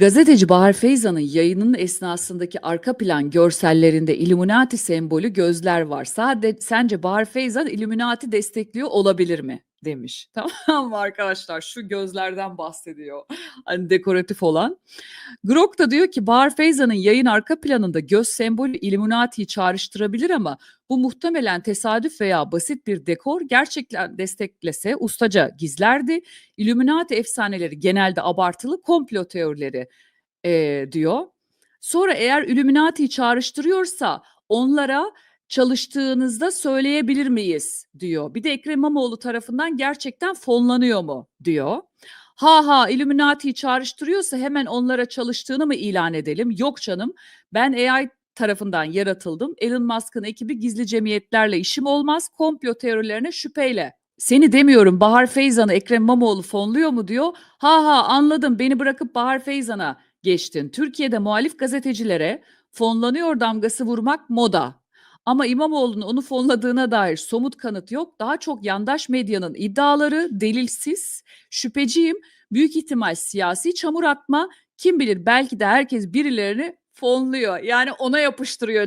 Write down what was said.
Gazeteci Bahar Feyzan'ın yayının esnasındaki arka plan görsellerinde Illuminati sembolü gözler var. Sade, sence Bahar Feyzan Illuminati destekliyor olabilir mi? Demiş. Tamam mı arkadaşlar? Şu gözlerden bahsediyor. Hani dekoratif olan. Grok da diyor ki Bahar Feyzan'ın yayın arka planında göz sembolü Illuminati'yi çağrıştırabilir ama bu muhtemelen tesadüf veya basit bir dekor gerçekten desteklese ustaca gizlerdi. Illuminati efsaneleri genelde abartılı komplo teorileri eee, diyor. Sonra eğer Illuminati'yi çağrıştırıyorsa onlara çalıştığınızda söyleyebilir miyiz diyor. Bir de Ekrem İmamoğlu tarafından gerçekten fonlanıyor mu diyor. Ha ha Illuminati'yi çağrıştırıyorsa hemen onlara çalıştığını mı ilan edelim? Yok canım ben AI tarafından yaratıldım. Elon Musk'ın ekibi gizli cemiyetlerle işim olmaz. Komplo teorilerine şüpheyle. Seni demiyorum Bahar Feyzan'ı Ekrem İmamoğlu fonluyor mu diyor. Ha ha anladım beni bırakıp Bahar Feyzan'a geçtin. Türkiye'de muhalif gazetecilere fonlanıyor damgası vurmak moda. Ama İmamoğlu'nun onu fonladığına dair somut kanıt yok. Daha çok yandaş medyanın iddiaları delilsiz, şüpheciyim. Büyük ihtimal siyasi çamur atma. Kim bilir belki de herkes birilerini fonluyor. Yani ona yapıştırıyor